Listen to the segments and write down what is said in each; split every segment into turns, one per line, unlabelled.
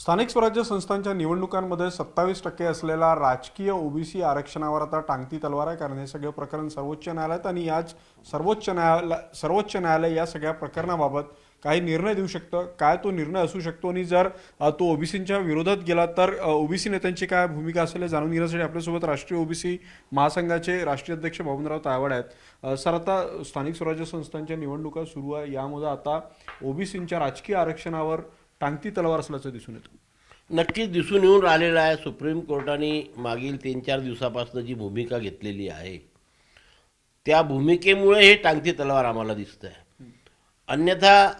स्थानिक स्वराज्य संस्थांच्या निवडणुकांमध्ये सत्तावीस टक्के असलेला राजकीय ओबीसी आरक्षणावर आता टांगती तलवार आहे कारण हे सगळं प्रकरण सर्वोच्च न्यायालयात आणि याच सर्वोच्च न्यायालय सर्वोच्च न्यायालय या सगळ्या प्रकरणाबाबत काही निर्णय देऊ शकतं. काय तो निर्णय असू शकतो? आणि जर तो ओबीसींच्या विरोधात गेला तर ओबीसी नेत्यांची काय भूमिका असेल हे जाणून घेण्यासाठी आपल्यासोबत राष्ट्रीय ओबीसी महासंघाचे राष्ट्रीय अध्यक्ष बबनराव तायवाड आहेत. सर आता स्थानिक स्वराज्य संस्थांच्या निवडणुका सुरू आहे. यामध्ये आता ओबीसींच्या राजकीय आरक्षणावर टांगती तलवार असल्याचं दिसून येतं.
नक्कीच दिसून येऊन राहिलेलं आहे. सुप्रीम कोर्टाने मागील तीन चार दिवसापासून जी भूमिका घेतलेली आहे त्या भूमिकेमुळे हे टांगती तलवार आम्हाला दिसत आहे अन्यथा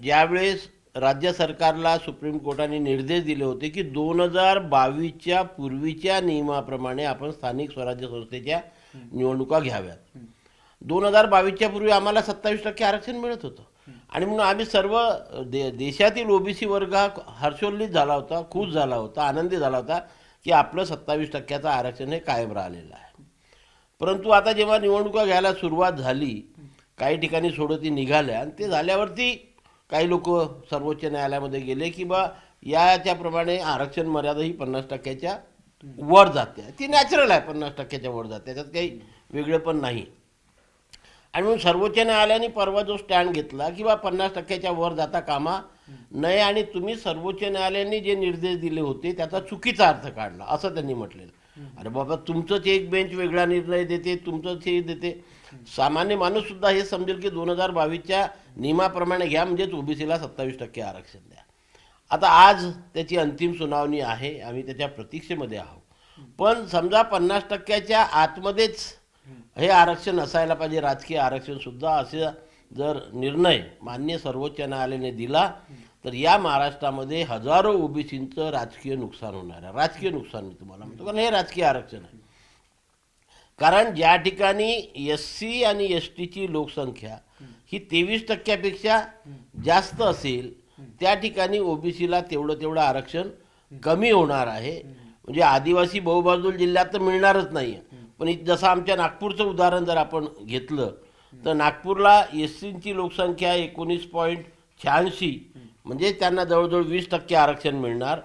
ज्यावेळेस राज्य सरकारला सुप्रीम कोर्टाने निर्देश दिले होते की दोन हजार बावीसच्या पूर्वीच्या नियमाप्रमाणे आपण स्थानिक स्वराज्य संस्थेच्या निवडणुका घ्याव्यात. दोन हजार बावीसच्या पूर्वी आम्हाला सत्तावीस टक्के आरक्षण मिळत होतं. आणि म्हणून आम्ही सर्व दे देशातील ओबीसी वर्ग हा हर्षोल्लित झाला होता खुश झाला होता आनंदी झाला होता की आपलं सत्तावीस टक्क्याचं आरक्षण हे कायम राहिलेलं आहे. परंतु आता जेव्हा निवडणुका घ्यायला सुरुवात झाली काही ठिकाणी सोडती निघाल्या आणि ते झाल्यावरती काही लोक सर्वोच्च न्यायालयामध्ये गेले की बा याच्याप्रमाणे आरक्षण मर्यादा ही पन्नास टक्क्याच्या वर जाते. ती नॅचरल आहे पन्नास टक्क्याच्या वर जाते. त्याच्यात काही वेगळं पण नाही. आणि म्हणून सर्वोच्च न्यायालयाने परवा जो स्टँड घेतला की बा पन्नास टक्क्याच्या वर जाता कामा नये आणि तुम्ही सर्वोच्च न्यायालयाने जे निर्देश दिले होते त्याचा चुकीचा अर्थ काढला असं त्यांनी म्हटलेलं. अरे बाबा तुमचंच एक बेंच वेगळा निर्णय देते तुमचंच हे देते. सामान्य माणूस सुद्धा हे समजेल की दोन हजार बावीसच्या नियमाप्रमाणे घ्या म्हणजेच ओबीसीला सत्तावीस टक्के आरक्षण द्या. आता आज त्याची अंतिम सुनावणी आहे आम्ही त्याच्या प्रतीक्षेमध्ये आहोत. पण समजा पन्नास टक्क्याच्या आतमध्येच हे आरक्षण असायला पाहिजे. राजकीय आरक्षण सुद्धा असे जर निर्णय मान्य सर्वोच्च न्यायालयाने दिला तर या महाराष्ट्रामध्ये हजारो ओबीसींचं राजकीय नुकसान होणार आहे. राजकीय नुकसान मी तुम्हाला म्हणतो. कारण हे राजकीय आरक्षण आहे. कारण ज्या ठिकाणी एस सी आणि एस टीची लोकसंख्या ही तेवीस टक्क्यापेक्षा जास्त असेल त्या ठिकाणी ओबीसीला तेवढं तेवढं आरक्षण कमी होणार आहे. म्हणजे आदिवासी बहुबाजूल जिल्ह्यात तर मिळणारच नाही पण जसं आमच्या नागपूरचं उदाहरण जर आपण घेतलं तर नागपूरला एस सीची लोकसंख्या एकोणीस पॉईंट शहाऐंशी म्हणजे त्यांना जवळजवळ वीस टक्के आरक्षण मिळणार.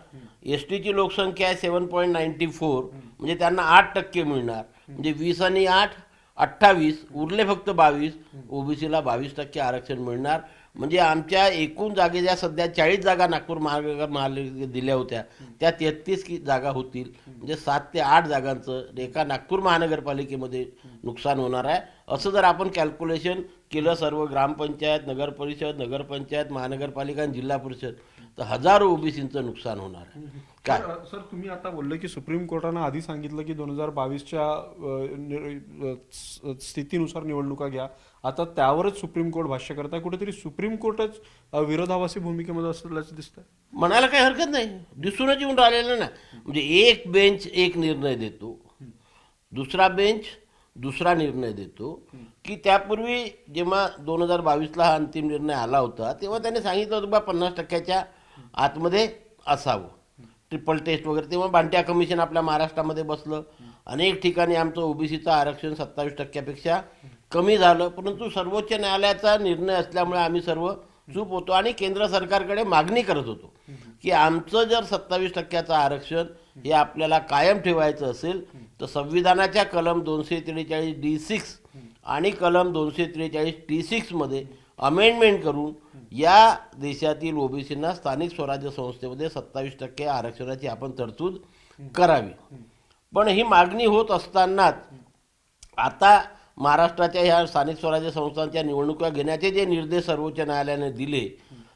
एस टीची लोकसंख्या आहे सेवन पॉईंट नाईन्टी फोर म्हणजे त्यांना आठ टक्के मिळणार. म्हणजे वीस आणि आठ अठ्ठावीस उरले फक्त बावीस ओबीसीला बावीस टक्के आरक्षण मिळणार. म्हणजे आमच्या एकूण जागेच्या सध्या चाळीस जागा नागपूर महानगर महानगर दिल्या होत्या त्या तेहतीस की जागा होतील. म्हणजे सात ते आठ जागांचं एका नागपूर महानगरपालिकेमध्ये नुकसान होणार आहे. असं जर आपण कॅल्क्युलेशन केलं सर्व ग्रामपंचायत नगर परिषद नगरपंचायत महानगरपालिका आणि जिल्हा परिषद तर हजारो ओबीसींचं नुकसान होणार आहे. काय?
सर तुम्ही आता बोलले की सुप्रीम कोर्टानं आधी सांगितलं की दोन हजार बावीसच्या स्थितीनुसार निवडणुका घ्या. आता त्यावरच सुप्रीम कोर्ट भाष्य करत आहे कुठेतरी सुप्रीम कोर्टच अ, विरोधाभासी भूमिकेमध्ये असल्याचं दिसतंय.
म्हणायला काही हरकत नाही. दिसूनच येऊन राहिलेलं ना म्हणजे एक बेंच एक निर्णय देतो. दुसरा बेंच दुसरा निर्णय देतो. की त्यापूर्वी जेव्हा दोन हजार बावीसला हा अंतिम निर्णय आला होता तेव्हा त्याने सांगितलं होतं बा पन्नास टक्क्याच्या आतमध्ये असावं. ट्रिपल टेस्ट वगैरे तेव्हा बांट्या कमिशन आपल्या महाराष्ट्रामध्ये बसलं. अनेक ठिकाणी आमचं ओबीसीचं आरक्षण सत्तावीस टक्क्यापेक्षा कमी झालं. परंतु सर्वोच्च न्यायालयाचा निर्णय असल्यामुळे आम्ही सर्व चूप होतो आणि केंद्र सरकारकडे मागणी करत होतो की आमचं जर सत्तावीस टक्क्याचं आरक्षण हे आपल्याला कायम ठेवायचं असेल तर संविधानाच्या कलम दोनशे त्रेचाळीस डी सिक्स आणि कलम दोनशे त्रेचाळीस टी सिक्समध्ये अमेंडमेंट करून या देशातील ओबीसींना स्थानिक स्वराज्य संस्थेमध्ये सत्तावीस टक्के आरक्षणाची आपण तरतूद करावी. पण ही मागणी होत असतानाच आता महाराष्ट्राच्या ह्या स्थानिक स्वराज्य संस्थांच्या निवडणुका घेण्याचे जे निर्देश सर्वोच्च न्यायालयाने दिले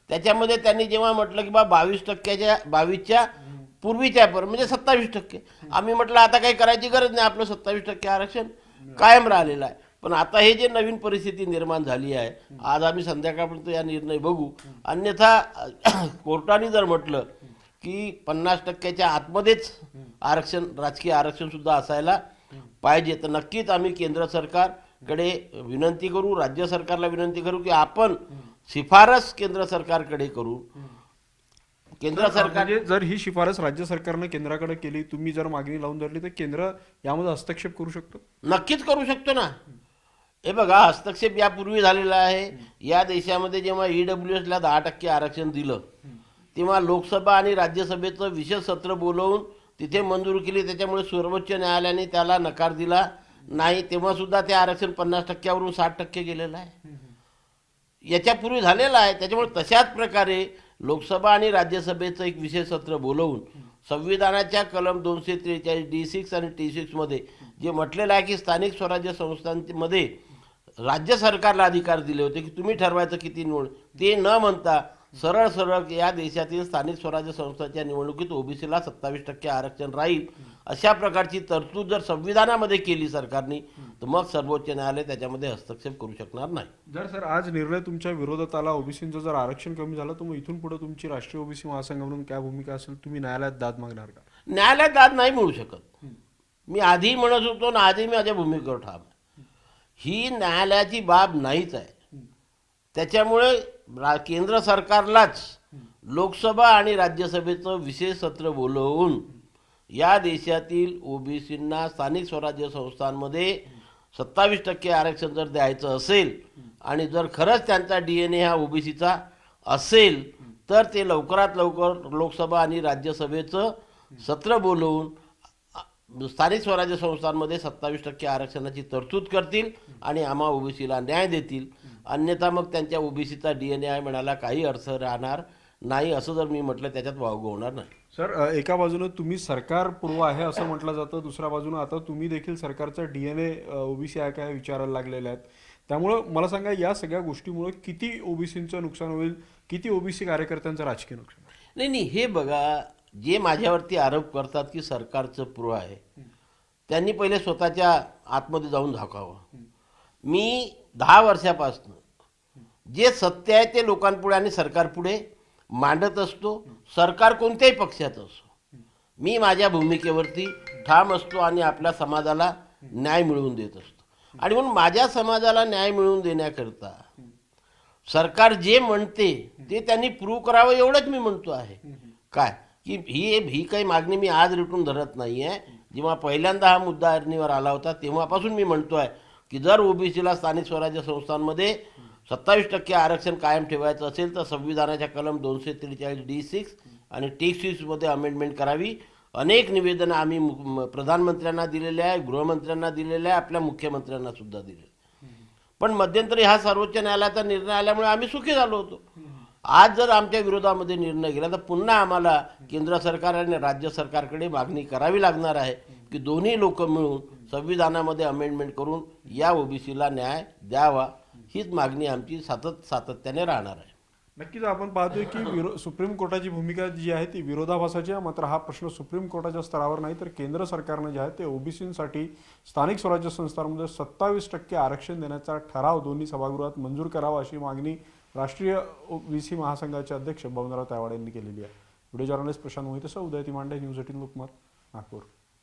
त्याच्यामध्ये त्यांनी जेव्हा म्हटलं की बा बावीस टक्क्याच्या बावीसच्या पूर्वीच्या पर म्हणजे सत्तावीस टक्के. आम्ही म्हटलं आता काही करायची गरज नाही आपलं सत्तावीस टक्के आरक्षण कायम राहिलेलं आहे. पण आता हे जे नवीन परिस्थिती निर्माण झाली आहे आज आम्ही संध्याकाळपर्यंत या निर्णय बघू. अन्यथा कोर्टाने जर म्हटलं की पन्नास टक्क्याच्या आतमध्येच आरक्षण राजकीय आरक्षण सुद्धा असायला पाहिजे तर नक्कीच आम्ही केंद्र सरकारकडे विनंती करू राज्य सरकारला विनंती करू की आपण शिफारस केंद्र सरकारकडे करू. केंद्र सरकार
म्हणजे जर ही शिफारस राज्य सरकारनं केंद्राकडे केली तुम्ही जर मागणी लावून धरली तर केंद्र यामध्ये हस्तक्षेप करू शकतो?
नक्कीच करू शकतो ना. हे बघा हस्तक्षेप यापूर्वी झालेला आहे. या देशामध्ये जेव्हा ईडब्ल्यू एसला दहा टक्के आरक्षण दिलं तेव्हा लोकसभा आणि राज्यसभेचं विशेष सत्र बोलवून तिथे मंजूर केली. त्याच्यामुळे सर्वोच्च न्यायालयाने त्याला नकार दिला. नाही तेव्हा सुद्धा ते आरक्षण पन्नास टक्क्यावरून साठ टक्के गेलेलं आहे. याच्यापूर्वी झालेलं आहे. त्याच्यामुळे तशाच प्रकारे लोकसभा आणि राज्यसभेचं एक विशेष सत्र बोलवून संविधानाच्या कलम दोनशे त्रेचाळीस डी सिक्स आणि टी सिक्समध्ये जे म्हटलेलं आहे की स्थानिक स्वराज्य संस्थांमध्ये राज्य सरकारला अधिकार दिले होते की तुम्ही ठरवायचं किती निवड ते न म्हणता सरळ सरळ या देशातील स्थानिक स्वराज्य संस्थांच्या निवडणुकीत ओबीसीला सत्तावीस टक्के आरक्षण राहील. अशा प्रकारची तरतूद जर संविधानामध्ये केली सरकारने तर मग सर्वोच्च न्यायालय त्याच्यामध्ये हस्तक्षेप करू शकणार नाही.
जर सर आज निर्णय तुमच्या विरोधात आला ओबीसीचं जर आरक्षण कमी झालं तर मग इथून पुढे तुमची राष्ट्रीय ओबीसी महासंघ म्हणून काय भूमिका असेल? तुम्ही न्यायालयात दाद मागणार का?
न्यायालयात दाद नाही मिळू शकत. मी आधी म्हणत होतो ना आधी मी माझ्या भूमिकेवर ठाम. ही न्यायालयाची बाब नाहीच आहे. त्याच्यामुळे केंद्र सरकारलाच लोकसभा आणि राज्यसभेचं विशेष सत्र बोलवून या देशातील ओबीसींना स्थानिक स्वराज्य संस्थांमध्ये सत्तावीस टक्के आरक्षण जर द्यायचं असेल आणि जर खरंच त्यांचा डी एन ए हा ओबीसीचा असेल तर ते लवकरात लवकर लोकसभा आणि राज्यसभेचं सत्र बोलवून स्थानिक स्वराज्य संस्थांमध्ये सत्तावीस टक्के आरक्षणाची तरतूद करतील आणि आम्हा ओबीसीला न्याय देतील. अन्यथा मग त्यांच्या ओबीसीचा डी एन ए म्हणायला काही अर्थ राहणार नाही असं जर मी म्हटलं त्याच्यात वावगं होणार नाही.
सर एका बाजूनं तुम्ही सरकार पूर्व आहे असं म्हटलं जातं दुसऱ्या बाजूनं आता तुम्ही देखील सरकारचा डीएनए ओबीसी आहे काय विचारायला लागलेले आहेत. त्यामुळं मला सांगा या सगळ्या गोष्टीमुळे किती ओबीसीचं नुकसान होईल किती ओबीसी कार्यकर्त्यांचं राजकीय नुकसान?
नाही नाही हे बघा जे माझ्यावरती आरोप करतात की सरकारचं पूर्व आहे त्यांनी पहिले स्वतःच्या आतमध्ये जाऊन झाकावं. मी दहा वर्षापासून जे सत्य आहे ते लोकांपुढे आणि सरकारपुढे मांडत असतो सरकार कोणत्याही पक्षाचं असो. मी माझ्या भूमिकेवरती ठाम असतो आणि आपल्या समाजाला न्याय मिळवून देत असतो. आणि म्हणून माझ्या समाजाला न्याय मिळवून देण्याकरता सरकार जे म्हणते ते त्यांनी प्रूव्ह करावं एवढंच मी म्हणतो आहे. काय? की ही ही काही मागणी मी आज रिटून धरत नाही आहे जेव्हा पहिल्यांदा हा मुद्दा अरणीवर आला होता तेव्हापासून मी म्हणतो आहे की जर ओबीसीला स्थानिक स्वराज्य संस्थांमध्ये सत्तावीस टक्के आरक्षण कायम ठेवायचं असेल तर संविधानाच्या कलम दोनशे त्रेचाळीस डी सिक्स आणि टी सिक्समध्ये अमेंडमेंट करावी. अनेक निवेदनं आम्ही प्रधानमंत्र्यांना दिलेले आहे गृहमंत्र्यांना दिलेले आहे आपल्या मुख्यमंत्र्यांना सुद्धा दिले पण मध्यंतरी हा सर्वोच्च न्यायालयाचा निर्णय आल्यामुळे आम्ही सुखी झालो होतो. आज जर आमच्या विरोधामध्ये निर्णय गेला तर पुन्हा आम्हाला केंद्र सरकार आणि राज्य सरकारकडे मागणी करावी लागणार आहे की दोन्ही लोक मिळून संविधानामध्ये अमेंडमेंट करून या ओबीसीला न्याय द्यावा. हीच मागणी आमची सातत सातत्याने राहणार आहे.
नक्कीच आपण पाहतोय की विरो सुप्रीम कोर्टाची भूमिका जी आहे ती विरोधाभासाची आहे. मात्र हा प्रश्न सुप्रीम कोर्टाच्या स्तरावर नाही तर केंद्र सरकारनं जे आहे ते ओबीसीसाठी स्थानिक स्वराज्य संस्थांमध्ये सत्तावीस टक्के आरक्षण देण्याचा ठराव दोन्ही सभागृहात मंजूर करावा अशी मागणी राष्ट्रीय ओबीसी महासंघाचे अध्यक्ष बबनराव तायवाड यांनी केलेली आहे. Video journalist Prashant Mohite Uday Timande news eighteen Lokmat Nagpur.